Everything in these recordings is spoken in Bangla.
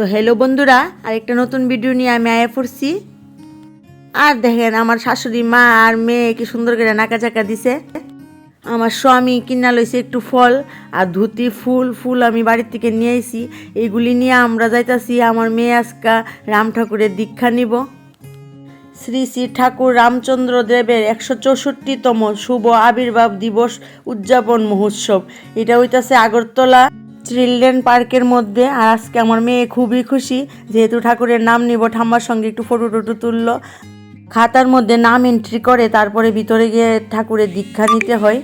তো হ্যালো বন্ধুরা, আরেকটা নতুন ভিডিও নিয়ে আমি আয়া পড়ছি। আর দেখেন, আমার শাশুড়ি মা আর মেয়ে কি সুন্দর করে নাকা চাকা দিছে। আমার স্বামী কিনা লইছে একটু ফল আর ধুতি, ফুল ফুল আমি বাড়ির থেকে নিয়ে আইছি। এইগুলি নিয়ে আমরা যাইতাছি, আমার মেয়ে আজকা রাম ঠাকুরের দীক্ষা নিব। শ্রী শ্রী ঠাকুর রামচন্দ্র দেবের একশো চৌষট্টিতম শুভ আবির্ভাব দিবস উদযাপন মহোৎসব। এটা হইতাছে আগরতলা চিলড্রেন পার্কের মধ্যে। আর আজকে আমার মেয়ে খুবই খুশি, যেহেতু ঠাকুরের নাম নিব ঠাম্মার সঙ্গে একটু ফটো টটো তুললো। খাতার মধ্যে নাম এন্ট্রি করে, তারপরে ভিতরে গিয়ে ঠাকুরের দীক্ষা নিতে হয়।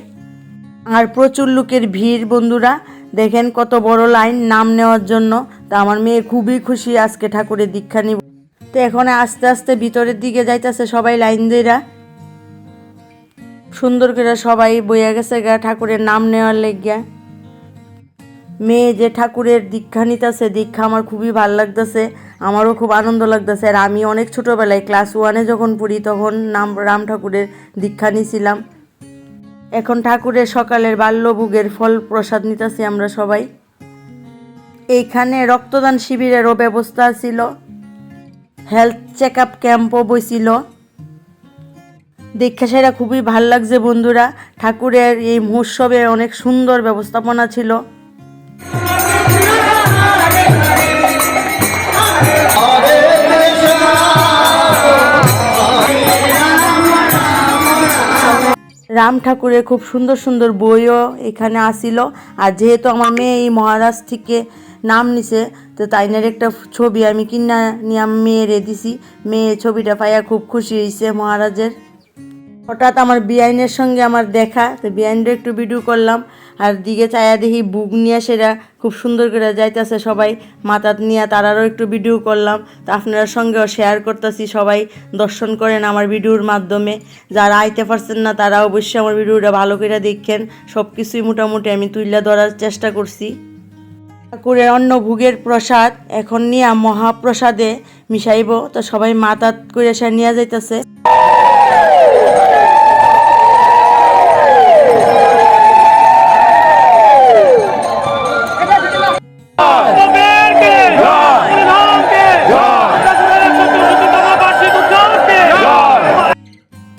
আর প্রচুর লোকের ভিড় বন্ধুরা, দেখেন কত বড় লাইন নাম নেওয়ার জন্য। তা আমার মেয়ে খুবই খুশি আজকে ঠাকুরের দীক্ষা নিব। তো এখন আস্তে আস্তে ভিতরের দিকে যাইতেছে সবাই লাইন দিরা সুন্দর করে সবাই বইয়া গেছে গা ঠাকুরের নাম নেওয়ার লেগিয়া। মেয়ে যে ঠাকুরের দীক্ষা নিতেছে দীক্ষা আমার খুবই ভালো লাগতেছে, আমারও খুব আনন্দ লাগতেছে। আর আমি অনেক ছোটোবেলায় ক্লাস ওয়ানে যখন পড়ি, তখন নাম রাম ঠাকুরের দীক্ষা নিছিলাম। এখন ঠাকুরের সকালের বাল্যভোগের ফল প্রসাদ নিতেছি আমরা সবাই। এইখানে রক্তদান শিবিরেরও ব্যবস্থা ছিল। হেলথ চেক আপ ক্যাম্পও বইছিল। দীক্ষা সেরা খুবই ভালো লাগছে বন্ধুরা। ঠাকুরের এই মহোৎসবে অনেক সুন্দর ব্যবস্থাপনা ছিল। রাম ঠাকুরের খুব সুন্দর সুন্দর বইও এখানে আসিল। আর যেহেতু আমার মেয়ে এই মহারাজ থেকে নাম নিছে, তো তাইনের একটা ছবি আমি কিনা নিয়ে আমি মেয়েরে দিছি। মেয়ে ছবিটা পাইয়া খুব খুশি হয়েছে মহারাজের। হঠাৎ আমার বিআইনের সঙ্গে আমার দেখা, তো বিআইনের একটু ভিডিও করলাম, আর দিকে চায়া দেখি বুক নিয়ে সেটা খুব সুন্দর করে যাইতেছে সবাই মাথাত নিয়ে তারারও একটু ভিডিও করলাম, তো আপনার সঙ্গেও শেয়ার করতেছি সবাই, দর্শন করেন আমার ভিডিওর মাধ্যমে, যারা আইতে পারছেন না তারা অবশ্যই আমার ভিডিওটা ভালো করে দেখেন সব কিছুই মোটামুটি আমি তুইলা ধরার চেষ্টা করছি। ঠাকুরের অন্য ভোগের প্রসাদ, এখন নিয়ে মহাপ্রসাদে মিশাইব, তো সবাই মাতাত করে সে নিয়ে যাইতেছে।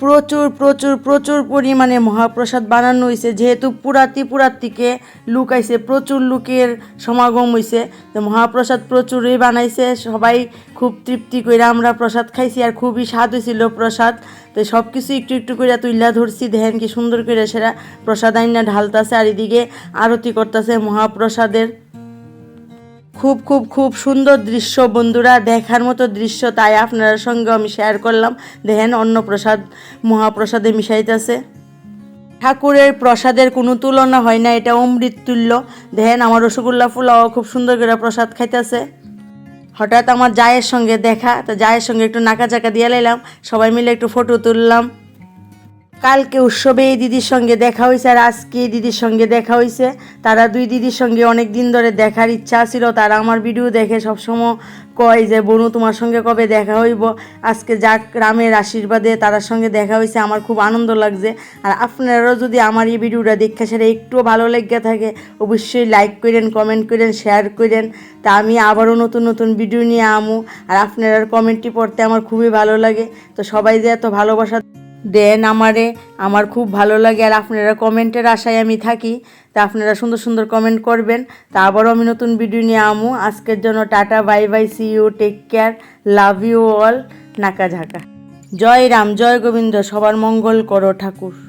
প্রচুর প্রচুর প্রচুর পরিমাণে মহাপ্রসাদ বানানো হয়েছে যেহেতু পুরা ত্রিপুরার থেকে লুক আইছে প্রচুর লুকের সমাগম হয়েছে তো মহাপ্রসাদ প্রচুরই বানাইছে। সবাই খুব তৃপ্তি করে আমরা প্রসাদ খাইছি আর খুবই স্বাদ হয়েছিল প্রসাদ। তো সব কিছু একটু একটু করে তুইলা ধরছি, দেখেন কি সুন্দর করে সেটা প্রসাদ আইনা ঢালতাছে। আর এদিকে আরতি করতেছে মহাপ্রসাদের খুব খুব খুব সুন্দর দৃশ্য বন্ধুরা। দেখার মতো দৃশ্য তাই আপনার সঙ্গে আমি শেয়ার করলাম। দেখেন, অন্নপ্রসাদ, মহাপ্রসাদে মিশাইতেছে। ঠাকুরের প্রসাদের কোনো তুলনা হয় না, এটা অমৃত তুল্য। দেখেন, আমার রসগোল্লা ফুলাও খুব সুন্দর করে প্রসাদ খাইতেছে। হঠাৎ আমার জায়ের সঙ্গে দেখা, তো জায়ের সঙ্গে একটু নাকা চাকা দিয়ে লাইলাম। সবাই মিলে একটু ফটো তুললাম। কালকে উৎসবে এই দিদির সঙ্গে দেখা হয়েছে আর আজকে এই দিদির সঙ্গে দেখা হয়েছে। তারা দুই দিদির সঙ্গে অনেক দিন ধরে দেখার ইচ্ছা ছিল তারা আমার ভিডিও দেখে সবসময় কয় যে, বনু, তোমার সঙ্গে কবে দেখা হইব? আজকে যাক, রামের আশীর্বাদে তার সঙ্গে দেখা হয়েছে। আমার খুব আনন্দ লাগছে। আর আপনারাও যদি আমার এই ভিডিওটা দেখে সেটা একটুও ভালো লেগে থাকে, অবশ্যই লাইক করেন, কমেন্ট করেন, শেয়ার করেন। তা আমি আবারও নতুন নতুন ভিডিও নিয়ে আমু। আর আপনার কমেন্টটি পড়তে আমার খুবই ভালো লাগে। তো সবাই যে এত ভালোবাসা দেন আমারে, আমার খুব ভালো লাগে আর আপনারা কমেন্টের আশায় আমি থাকি। তা আপনারা সুন্দর সুন্দর কমেন্ট করবেন। তা আবারও আমি নতুন ভিডিও নিয়ে আমু। আজকের জন্য tata, bye bye see you take care love you all নাকা ঝাঁকা। জয় রাম, জয় গোবিন্দ, সবার মঙ্গল করো ঠাকুর।